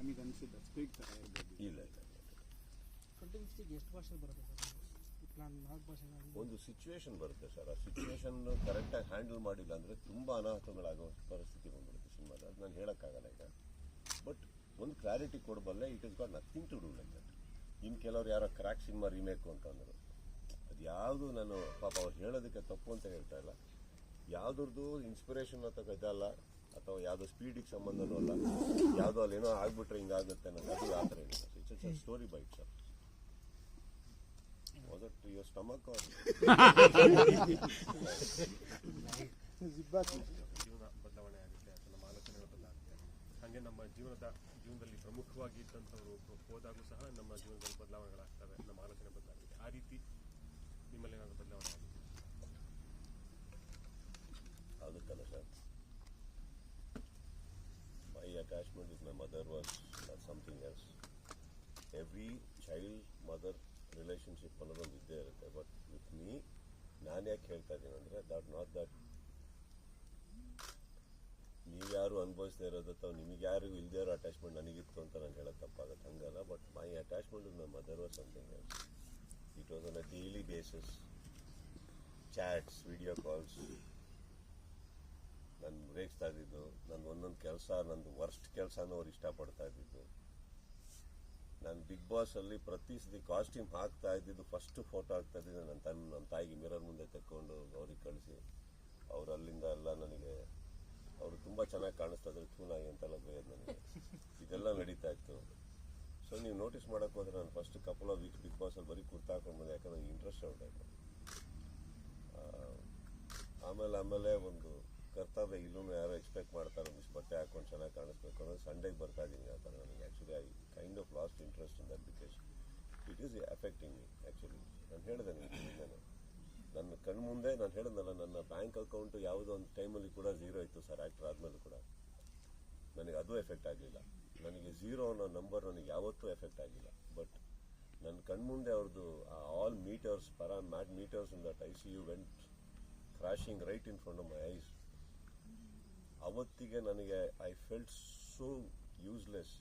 ನಮಗೆ ಅನಿಸಿದ್ದು ಸ್ಪೀಡ್ ಥರ ಇರಬೇಕು ಇಲ್ಲ ಫಿಫ್ಟಿಗೆ ಎಷ್ಟು ಭಾಷೆ ಬರುತ್ತೆ ಸರ್ ಈ ಪ್ಲಾನ್ ನಾಲ್ಕು ಭಾಷೆ ಒಂದು ಸಿಚುವೇಶನ್ ಬರುತ್ತೆ ಸರ್. ಆ ಸಿಚುವೇಶನ್ ಕರೆಕ್ಟಾಗಿ ಹ್ಯಾಂಡಲ್ ಮಾಡಿಲ್ಲ ಅಂದರೆ ತುಂಬ ಅನಾಹುತಗಳಾಗೋ ಪರಿಸ್ಥಿತಿ ಬಂದ್ಬಿಡುತ್ತೆ ಸಿನಿಮಾದ. ಅದು ನಾನು ಹೇಳೋಕ್ಕಾಗಲ್ಲ ಈಗ. ಬಟ್ ಒಂದು clarity ಕೊಡಬಲ್ಲೆ it is got nothing to do like that ಇನ್ನು ಕೆಲವರು ಯಾರೋ ಕ್ರ್ಯಾಕ್ ಸಿನಿಮಾ ರೀಮೇಕು ಅಂತಂದರು ಅದು ಯಾವುದು ನಾನು ಪಾಪ ಅವ್ರು ಹೇಳೋದಕ್ಕೆ ತಪ್ಪು ಅಂತ ಹೇಳ್ತಾ ಇಲ್ಲ. ಯಾವುದ್ರದ್ದು ಇನ್ಸ್ಪಿರೇಷನ್ ಅಥವಾ ಇದಲ್ಲ. ಅಥವಾ ಯಾವುದೋ ಸ್ಪೀಡಿಗೆ ಸಂಬಂಧನೂ ಅಲ್ಲ. ಯಾವುದೋ ಅಲ್ಲಿ ಏನೋ ಆಗ್ಬಿಟ್ರೆ ಹಿಂಗಾಗುತ್ತೆ ಅನ್ನೋದು. ಅದು ಆ ಥರ ಏನಿಲ್ಲ it's it's story bite sir was it your stomach or ಜೀವನ ಬದಲಾವಣೆ ಆಗುತ್ತೆ ಅಥವಾ ನಮ್ಮ ಆಲೋಚನೆಗಳು ಬದಲಾಗುತ್ತೆ. ಹಾಗೆ ನಮ್ಮ ಜೀವನದ ಜೀವನದಲ್ಲಿ ಪ್ರಮುಖವಾಗಿ ಇದ್ದಂಥವರು ಹೋದಾಗೂ ಸಹ ನಮ್ಮ ಜೀವನದಲ್ಲಿ ಬದಲಾವಣೆಗಳಾಗ್ತವೆ. ನಮ್ಮ ಆಲೋಚನೆ ಬದಲಾಗುತ್ತೆ ಆ ರೀತಿ ನಿಮ್ಮಲ್ಲಿ ಏನಾದರೂ ಬದಲಾವಣೆ ಆಗುತ್ತೆ ಆಗುತ್ತಲ್ಲ sir my attachment my mother was something else every child mother relationship ಅನ್ನೋದೊಂದು ಇದ್ದೇ ಇರುತ್ತೆ. ಬಟ್ ವಿತ್ ಮೀ ನಾನು ಯಾಕೆ ಹೇಳ್ತಾ ಇದ್ದೀನಿ ಅಂದರೆ ದಟ್ ನಾಟ್ ದಟ್ ನೀವ್ಯಾರು ಅನುಭವಿಸದೇ ಇರೋದು ಅಥವಾ ನಿಮಗೆ ಯಾರಿಗೂ ಇಲ್ದೇ ಇರೋ ಅಟ್ಯಾಚ್ಮೆಂಟ್ ನನಗಿತ್ತು ಅಂತ ನಾನು ಹೇಳೋದು ತಪ್ಪಾಗುತ್ತೆ. ಹಂಗಲ್ಲ but my attachment with my mother was something else it was on a daily basis chats video calls ನಾನು ರೇಗಿಸ್ತಾ ಇದ್ದಿದ್ದು, ನನ್ನ ಒಂದೊಂದು ಕೆಲಸ, ನಂದು ವರ್ಸ್ಟ್ ಕೆಲಸನೂ ಅವ್ರು ಇಷ್ಟಪಡ್ತಾ ಇದ್ದಿದ್ದು. ನಾನು ಬಿಗ್ ಬಾಸಲ್ಲಿ ಪ್ರತಿ ಸತಿ ಕಾಸ್ಟ್ಯೂಮ್ ಹಾಕ್ತಾ ಇದ್ದಿದ್ದು ಫಸ್ಟ್ ಫೋಟೋ ಹಾಕ್ತಾ ಇದ್ದಿದ್ದು ನನ್ನ ತನ್ನ ನನ್ನ ತಾಯಿಗೆ ಮಿರರ್ ಮುಂದೆ ತೆಕ್ಕೊಂಡು ಅವ್ರಿಗೆ ಕಳಿಸಿ. ಅವ್ರು ಅಲ್ಲಿಂದ ಎಲ್ಲ ನನಗೆ, ಅವರು ತುಂಬ ಚೆನ್ನಾಗಿ ಕಾಣಿಸ್ತಾ ಇದ್ರು ಚೂನಾಗಿ ಅಂತೆಲ್ಲ ಬೈಯೋದು ನನಗೆ. ಇದೆಲ್ಲ ನಡೀತಾ ಇತ್ತು. ಸೊ ನೀವು ನೋಟಿಸ್ ಮಾಡೋಕ್ಕೆ ಹೋದ್ರೆ ನಾನು first couple of weeks big ಬಾಸಲ್ಲಿ ಬರೀ ಕುರ್ತಾ ಹಾಕೊಂಡು ಬಂದೆ, ಯಾಕಂದ್ರೆ ಇಂಟ್ರೆಸ್ಟ್ ಹೊರಟಾಯ್ತು ಆಮೇಲೆ ಆಮೇಲೆ ಒಂದು ಕರ್ತವ್ಯ ಇಲ್ಲೂ ಯಾರೋ ಎಕ್ಸ್ಪೆಕ್ಟ್ ಮಾಡ್ತಾರೆ ಮಿಸ್ ಬಟ್ಟೆ ಹಾಕೊಂಡು ಚೆನ್ನಾಗಿ ಕಾಣಿಸ್ಬೇಕು ಅಂದ್ರೆ ಸಂಡೇಗೆ ಬರ್ತಾ ಇದ್ದೀನಿ ಆ ಥರ ನನಗೆ. Actually I kind of lost interest in that because it is affecting me actually ನಾನು ಹೇಳಿದೆ ನಿಮಗೆ ನನ್ನ ಕಣ್ಣು ಮುಂದೆ ನಾನು ಹೇಳಿದ್ನಲ್ಲ ನನ್ನ ಬ್ಯಾಂಕ್ ಅಕೌಂಟು ಯಾವುದೋ ಒಂದು ಟೈಮಲ್ಲಿ ಕೂಡ ಝೀರೋ ಇತ್ತು ಸರ್ ಆ್ಯಕ್ಟರ್ ಆದಮೇಲೆ ಕೂಡ. ನನಗೆ ಅದು ಎಫೆಕ್ಟ್ ಆಗಲಿಲ್ಲ. ನನಗೆ ಝೀರೋ ಅನ್ನೋ ನಂಬರ್ ನನಗೆ ಯಾವತ್ತೂ ಎಫೆಕ್ಟ್ ಆಗಿಲ್ಲ ಬಟ್ ನನ್ನ ಕಣ್ಮುಂದೆ ಅವ್ರದ್ದು all meters parameters in that I C U went crashing right in front of my eyes ಅವತ್ತಿಗೆ ನನಗೆ ಐ ಫೆಲ್ಟ್ ಸೋ ಯೂಸ್ಲೆಸ್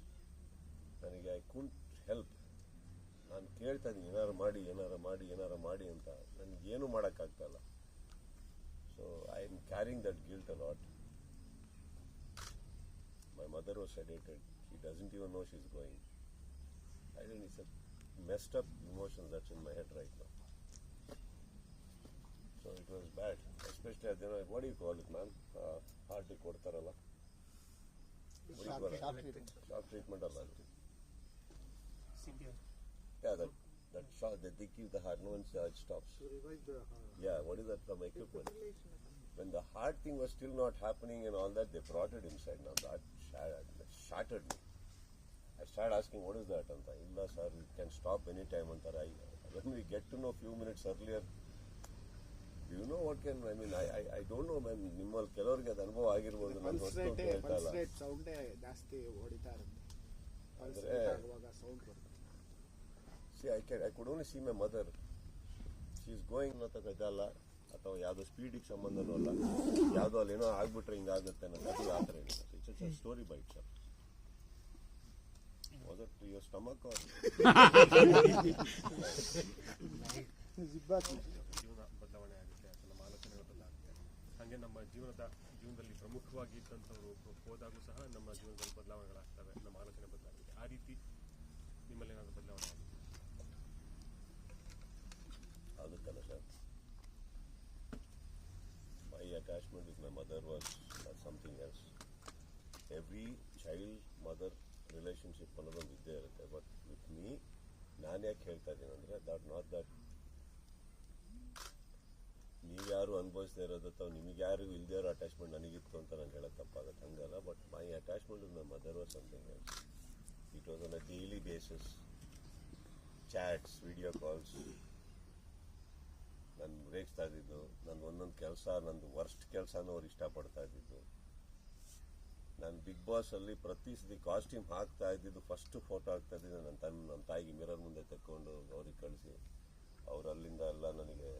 ನನಗೆ ಐ ಕುಂಟ್ ಹೆಲ್ಪ್ ನಾನು ಕೇಳ್ತಾ ಇದ್ದೀನಿ ಏನಾರು ಮಾಡಿ ಏನಾರು ಮಾಡಿ ಏನಾರು ಮಾಡಿ ಅಂತ. ನನಗೇನು ಮಾಡೋಕ್ಕಾಗ್ತಾ ಇಲ್ಲ. So I am carrying that guilt a lot my mother was sedated she doesn't even know she is going I don't it's a messed up emotions that's in my head right Now so it was bad especially ಅದೇನೋ what you call it ma'am ಹಾರ್ಟಿಗೆ ಕೊಡ್ತಾರಲ್ಲ shock treatment ಅಲ್ಲ ಅದು C P R Yeah, that that shot that they give the heart, no one uh, it stops. Yeah, what is that from equipment? When the heart thing was still not happening and all that, they brought it inside. Now that shattered, that shattered me. I started asking, what is that? And illa sir, it can stop anytime. And I, when we get to know few minutes earlier, do know what can I mean I I I, I don't know, ನಿಮ್ಮಲ್ಲಿ ಕೆಲವರಿಗೆ ಅದು ಅನುಭವ ಆಗಿರ್ಬೋದು ನಾನು ಹೊಸ್ತು ಹೇಳ್ತಾ ಇಲ್ಲ. ಸೌಂಡೇ ಜಾಸ್ತಿ ಹೊಡಿತಾ ಇರುತ್ತೆ. ಅಂದ್ರೆ- ಆಗುವಾಗ ಸೌಂಡ್ ಬರುತ್ತೆ. See I can I could only see my mother she is going ಅಥವಾ ಇದಲ್ಲ ಅಥವಾ ಯಾವುದೋ ಸ್ಪೀಡಿಗೆ ಸಂಬಂಧನೂ ಅಲ್ಲ. ಯಾವುದೋ ಅಲ್ಲಿ ಏನೋ ಆಗ್ಬಿಟ್ರೆ ಹಿಂಗಾಗುತ್ತೆ ಅನ್ನೋದು. ಆ ಥರ ಏನಿಲ್ಲ. It's a story bike sir was it your stomach or ಜೀವನ ಬದಲಾವಣೆ ಆಗುತ್ತೆ ಅಥವಾ ನಮ್ಮ ಆಲೋಚನೆಗಳು ಬದಲಾಗುತ್ತೆ ಹಾಗೆ ಜೀವನದ ಜೀವನದಲ್ಲಿ ಪ್ರಮುಖವಾಗಿ ಇದ್ದಂಥವರು ಹೋದಾಗೂ ಸಹ ನಮ್ಮ ಜೀವನದಲ್ಲಿ ಬದಲಾವಣೆಗಳಾಗ್ತವೆ, ನಮ್ಮ ಆಲೋಚನೆ ಬದಲಾಗಿದೆ ಆ ರೀತಿ ನಿಮ್ಮಲ್ಲಿ ಏನಾದರೂ ಬದಲಾವಣೆ ಆಗುತ್ತೆ ಆಗುತ್ತಲ್ಲ sir. My attachment with my mother was something else every child mother relationship ಅನ್ನೋದೊಂದು ಇದ್ದೇ ಇರುತ್ತೆ. ಬಟ್ ವಿತ್ ಮೀ ನಾನು ಯಾಕೆ ಹೇಳ್ತಾ ಇದ್ದೀನಿ ಅಂದರೆ ದಟ್ ನಾಟ್ ದಟ್ ನೀವ್ಯಾರು ಅನುಭವಿಸ್ತಾ ಇರೋದು ಅಥವಾ ನಿಮಗೆ ಯಾರು ಇಲ್ಲದೆ ಇರೋ ಅಟ್ಯಾಚ್ಮೆಂಟ್ ನನಗಿತ್ತು ಅಂತ ನಾನು ಹೇಳೋದು ತಪ್ಪಾಗುತ್ತೆ. ಹಂಗಲ್ಲ but my attachment is my mother was something it was on a daily basis chats video calls ನಾನು ರೇಗಿಸ್ತಾ ಇದ್ದಿದ್ದು ನನ್ನ ಒಂದೊಂದು ಕೆಲಸ, ನಂದು ವರ್ಸ್ಟ್ ಕೆಲಸನೂ ಅವ್ರು ಇಷ್ಟಪಡ್ತಾ ಇದ್ದಿದ್ದು. ನಾನು ಬಿಗ್ ಬಾಸ್ ಅಲ್ಲಿ ಪ್ರತಿ ಸತಿ ಕಾಸ್ಟ್ಯೂಮ್ ಹಾಕ್ತಾ ಇದ್ದಿದ್ದು ಫಸ್ಟ್ ಫೋಟೋ ಹಾಕ್ತಾ ಇದ್ದಿದ್ದು ನನ್ನ ತನ್ನ ನನ್ನ ತಾಯಿಗೆ ಮಿರರ್ ಮುಂದೆ ತೆಕ್ಕೊಂಡು ಅವ್ರಿಗೆ ಕಳಿಸಿ ಅವ್ರು ಅಲ್ಲಿಂದ ಎಲ್ಲ ನನಗೆ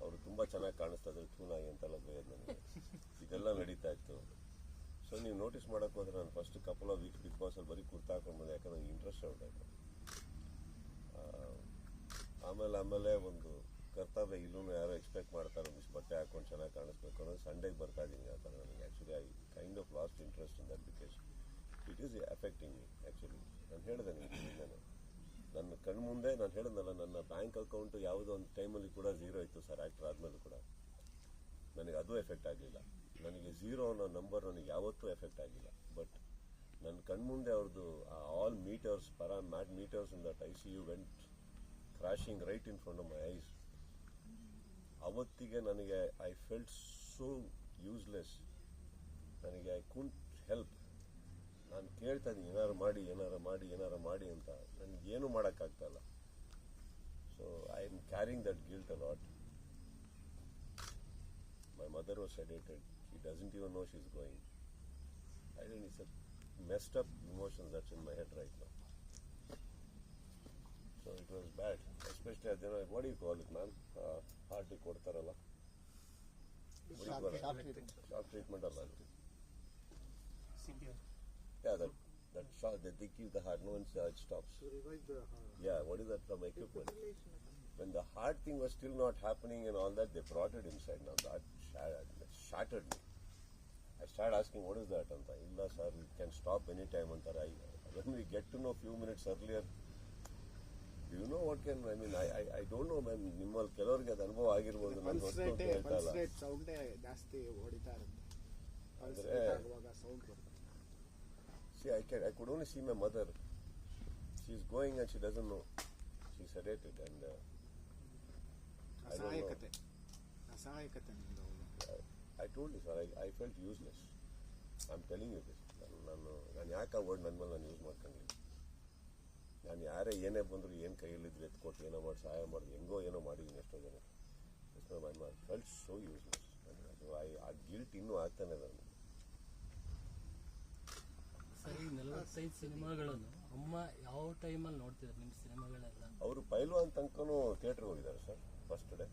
ಅವರು ತುಂಬ ಚೆನ್ನಾಗಿ ಕಾಣಿಸ್ತಾ ಇದ್ರು ಥೂ ನಾಯಿ ಅಂತೆಲ್ಲ ಬೈಯೋದು ನನಗೆ ಇದೆಲ್ಲ ನಡೀತಾ ಇತ್ತು. ಸೊ ನೀವು ನೋಟಿಸ್ ಮಾಡೋಕೆ ಹೋದ್ರೆ ನಾನು first couple of weeks big ಬಾಸಲ್ಲಿ ಬರೀ ಕುರ್ತಾ ಹಾಕೊಂಡು ಬಂದೆ, ಯಾಕಂದ್ರೆ ನಂಗೆ ಇಂಟ್ರೆಸ್ಟ್ ಹೊರಟಾಯ್ತು ಆಮೇಲೆ ಆಮೇಲೆ ಒಂದು ಕರ್ತವ್ಯ ಇಲ್ಲೂ ಯಾರೋ ಎಕ್ಸ್ಪೆಕ್ಟ್ ಮಾಡ್ತಾರೆ, ಒಂದಿಷ್ಟು ಬಟ್ಟೆ ಹಾಕೊಂಡು ಚೆನ್ನಾಗಿ ಕಾಣಿಸ್ಬೇಕು ಅನ್ನೋದು ಸಂಡೇಗೆ ಬರ್ತಾ ಇದ್ದೀನಿ ಆ ಥರ ನನಗೆ. Actually I kind of lost interest in that because it is affecting me actually ನಾನು ಹೇಳಿದೆ ನಿಮಗೆ ನನ್ನ ಕಣ್ಮುಂದೆ ನಾನು ಹೇಳಿದ್ನಲ್ಲ, ನನ್ನ ಬ್ಯಾಂಕ್ ಅಕೌಂಟ್ ಯಾವುದೋ ಒಂದು ಟೈಮಲ್ಲಿ ಕೂಡ ಝೀರೋ ಇತ್ತು ಸರ್ ಆ್ಯಕ್ಟರ್ ಆದಮೇಲೆ ಕೂಡ. ನನಗೆ ಅದು ಎಫೆಕ್ಟ್ ಆಗಲಿಲ್ಲ. ನನಗೆ ಝೀರೋ ಅನ್ನೋ ನಂಬರ್ ನನಗೆ ಯಾವತ್ತೂ ಎಫೆಕ್ಟ್ ಆಗಿಲ್ಲ. ಬಟ್ ನನ್ನ ಕಣ್ಮುಂದೆ ಅವ್ರದ್ದು all meters parameters in that I C U went crashing right in front of my eyes ಅವತ್ತಿಗೆ ನನಗೆ ಐ ಫೆಲ್ಟ್ ಸೋ ಯೂಸ್ಲೆಸ್ ನನಗೆ ಐ ಕುಂಟ್ ಹೆಲ್ಪ್ ಕೇಳ್ತಾ ಇದ್ದೀನಿ ಏನಾರು ಮಾಡಿ ಏನಾರು ಮಾಡಿ ಏನಾರು ಮಾಡಿ ಅಂತ ನನಗೇನು ಏನು ಮಾಡೋಕ್ಕಾಗ್ತಾಯಿಲ್ಲ so I am carrying that guilt a lot my mother was sedated She doesn't even know she's going. I think it's a messed up emotion that's in my head right now. So it was bad. Especially at the end, what do you call it, man? Uh, heart ಕೊಡ್ತಾರಲ್ಲ What treatment ಅಲ್ಲ ಅದು. C P R Yeah, that, that shock, that they give the heart, no one uh, it stops. To revive the uh, Yeah, what is that from equipment? When the heart thing was still not happening and all that, they brought it inside. Now that shattered, shattered me. I started asking, what is that? And illa sir, it can stop anytime. And I, when we get to know few minutes earlier, do you know what can, I mean, I, I, I don't know, man, ನಿಮ್ಮಲ್ಲಿ ಕೆಲವರಿಗೆ ಅದು ಅನುಭವ ಆಗಿರ್ಬೋದು ನಾನು pulse ಹೊಸ್ತು ಅಂತ rate ಹೇಳ್ತಾ pulse ಇಲ್ಲ ರೇಟ್ ಸೌಂಡೇ ಜಾಸ್ತಿ ಹೊಡಿತಾ ಇರುತ್ತೆ ಪಲ್ಸ್ ಅಂದ್ರೆ- See, I, can, I could only see my mother. She's going and she doesn't know. She's sedated and uh, I don't know. ಅಸಹಾಯಕತೆ I told you, sir, I, I felt useless. I'm telling you this. ನಾನು ನಾನು ನಾನು ಯಾಕೆ ಆ word ನನ್ನ ಮೇಲೆ ನಾನು use ಮಾಡ್ಕೊಂಡಿಲ್ಲ ನಾನು ಯಾರೇ ಏನೇ ಬಂದರೂ ಏನು ಕೈಯಲ್ಲಿದ್ರೆ ಎತ್ಕೊಟ್ಟು ಏನೋ ಮಾಡಿ ಸಹಾಯ ಮಾಡಿದ್ರು ಹೆಂಗೋ ಏನೋ ಮಾಡಿದ್ದೀನಿ ಎಷ್ಟೋ ಜನ ಫೆಲ್ಟ್ ಸೋ ಯೂಸ್ಲೆಸ್ ಅದು ಐ ಆ ಗಿಲ್ಟ್ ಇನ್ನೂ ಆಗ್ತಾನೆ ನನಗೆ ನಲವತ್ತೈದು ಸಿನಿಮಾಗಳನ್ನು ಅಮ್ಮ ಯಾವ ಟೈಮಲ್ಲಿ ನೋಡ್ತಿದ್ರು ನಿಮ್ಮ ಸಿನಿಮಾಗಳೆಲ್ಲ? ಅವರು ಪೈಲ್ವಾನ್ ತನಕನೂ ಥಿಯೇಟರ್ ಹೋಗಿದ್ದಾರೆ ಸರ್ ಫಸ್ಟ್ ಡೇ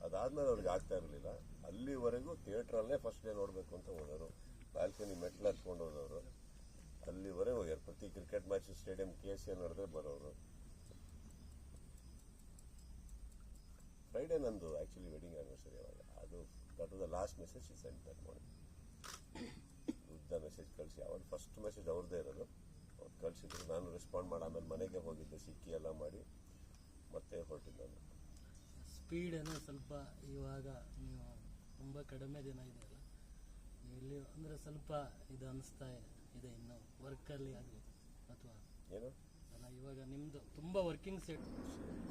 ಅದಾದ್ಮೇಲೆ ಅವ್ರಿಗೆ ಆಗ್ತಾ ಇರಲಿಲ್ಲ. ಅಲ್ಲಿವರೆಗೂ ಥಿಯೇಟ್ರಲ್ಲೇ ಫಸ್ಟ್ ಡೇ ನೋಡಬೇಕು ಅಂತ ಹೋದವರು. ಬಾಲ್ಕನಿ ಮೆಟ್ಲು ಹತ್ಕೊಂಡು ಹೋದವರು. ಅಲ್ಲಿವರೆಗೆ ಹೋಗ್ಯಾರ. ಪ್ರತಿ cricket match stadium K C ನಡೆದ್ರೆ ಬರೋರು. ಫ್ರೈಡೇ ನಂದು ಆ್ಯಕ್ಚುಲಿ ವೆಡ್ಡಿಂಗ್ ಆನಿವರ್ಸರಿ ಅವಾಗ ಅದು ದಟ್ ದ ಲಾಸ್ಟ್ ಮೆಸೇಜ್ ಈ ಸೆಂಟ್ ಮಾರ್ನಿಂಗ್ ಉದ್ದ ಮೆಸೇಜ್ ಕಳಿಸಿ. ಅವ್ರು ಫಸ್ಟ್ ಮೆಸೇಜ್ ಅವ್ರದ್ದೇ ಇರೋದು. ಅವ್ರು ಕಳಿಸಿದ್ರು. ನಾನು ರೆಸ್ಪಾಂಡ್ ಮಾಡಿ ಆಮೇಲೆ ಮನೆಗೆ ಹೋಗಿದ್ದೆ ಸಿಕ್ಕಿ ಎಲ್ಲ ಮಾಡಿ ಮತ್ತೆ ಹೊರಟಿದ್ದೆ ನಾನು. ಸ್ಪೀಡ್ ಏನೋ ಸ್ವಲ್ಪ ಇವಾಗ ನೀವು ತುಂಬ ಕಡಿಮೆ ದಿನ ಇದೆಯಲ್ಲ ಅಲ್ಲ ಇಲ್ಲಿ ಅಂದರೆ ಸ್ವಲ್ಪ ಇದು ಅನಿಸ್ತಾ ಇದೆ ಇನ್ನು ವರ್ಕಲ್ಲಿ ಆಗಲಿ ಅಥವಾ ಏನು? ಅಲ್ಲ ಇವಾಗ ನಿಮ್ಮದು ತುಂಬ ವರ್ಕಿಂಗ್ ಸೆಟ್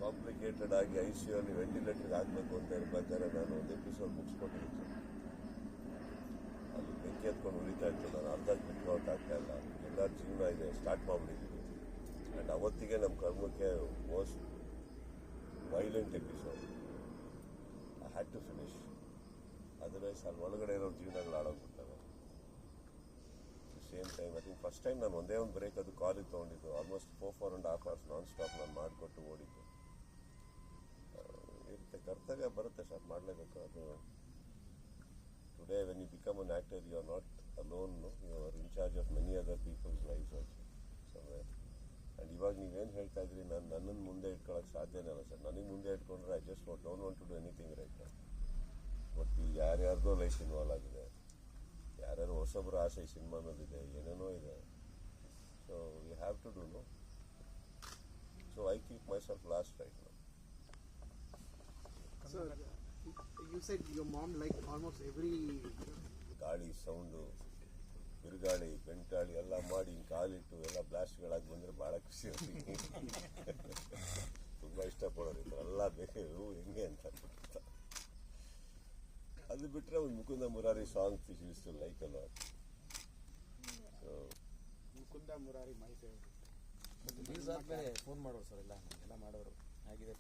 ಕಾಂಪ್ಲಿಕೇಟೆಡ್ ಆಗಿ ಐ ಸಿ ಅಲ್ಲಿ ವೆಂಟಿಲೇಟರ್ ಆಗಬೇಕು ಅಂತ ಇರ್ಬೇಕಾದ್ರೆ ನಾನು ಒಂದು ಎಪಿಸೋಡ್ ಬೆಂಕಿ ಎತ್ಕೊಂಡು ಉಳಿತಾ ಇತ್ತು. ನಾನು ಅರ್ಧ ಬಿಟ್ಕೊಳಕ್ ಆಗ್ತಾ ಇಲ್ಲ. ಎಲ್ಲ ಜೀವನ ಇದೆ ಸ್ಟಾರ್ಟ್ ಮಾಡಿಬಿಟ್ಟಿದ್ದೀನಿ. ಆ್ಯಂಡ್ ಅವತ್ತಿಗೆ ನಮ್ಮ ಕರ್ಮಕ್ಕೆ most violent episode I had to finish otherwise ಅಲ್ಲಿ ಒಳಗಡೆ ಇರೋ ಜೀವನಗಳು ಆಡೋಗ್ಬಿಡ್ತವೆ same time I first time ನಾನು ಒಂದೇ ಒಂದು ಬ್ರೇಕ್ ಅದು ಕಾಲಿಗೆ ತೊಗೊಂಡಿದ್ದು. Almost four four and half hours non stop ನಾನು ಮಾಡಿಕೊಟ್ಟು ಓಡಿದ್ದು. ಆ, ಇರುತ್ತೆ. ಕರ್ತವ್ಯ ಬರುತ್ತೆ ಸರ್. ಮಾಡಲೇಬೇಕು. ಅದು today you become an actor, actor you are not No? You are in charge of many other peoples lives also somewhere. And ಇವಾಗ ನೀವೇನು ಹೇಳ್ತಾ ಇದ್ರಿ ನಾನು ನನ್ನನ್ನು ಮುಂದೆ ಇಟ್ಕೊಳ್ಳೋಕೆ ಸಾಧ್ಯನೇ ಅಲ್ಲ ಸರ್. ನನಗೆ ಮುಂದೆ ಇಟ್ಕೊಂಡ್ರೆ I just don't want to do anything right but ಈ ಯಾರ್ಯಾರ್ದೋ ಲೈಫ್ ಇನ್ವಾಲ್ವ್ ಆಗಿದೆ. ಯಾರ್ಯಾರು ಹೊಸಬ್ರ ಆಸೆ ಸಿನಿಮಾ ಮೇಲಿದೆ ಏನೇನೋ ಇದೆ. So you have to do know so I keep myself lost right no So, you your mom like almost every ಗಾಳಿ sound ಬಿರುಗಾಳಿ ಬೆಂಟಾಳಿ ಎಲ್ಲ ಮಾಡಿ ಹಿಂಗೆ ಕಾಲಿಟ್ಟು ಎಲ್ಲ ಬ್ಲಾಸ್ಟ್ಗಳಾಗಿ ಬಂದರೆ ಭಾಳ ಖುಷಿ ಇರ್ತೀನಿ ತುಂಬ ಇಷ್ಟಪಡೋರು ಥರ ಎಲ್ಲ ಬೇಕು ಹೆಂಗೆ ಅಂತ ಅದು ಬಿಟ್ಟರೆ ಒಂದು Mukunda Murari song use like ಅಲ್ಲ Mukunda Murari my favourite release phone ಮಾಡೋರು ಸರ್ ಎಲ್ಲ ಎಲ್ಲ ಮಾಡೋರು. ಆಗಿದೆ.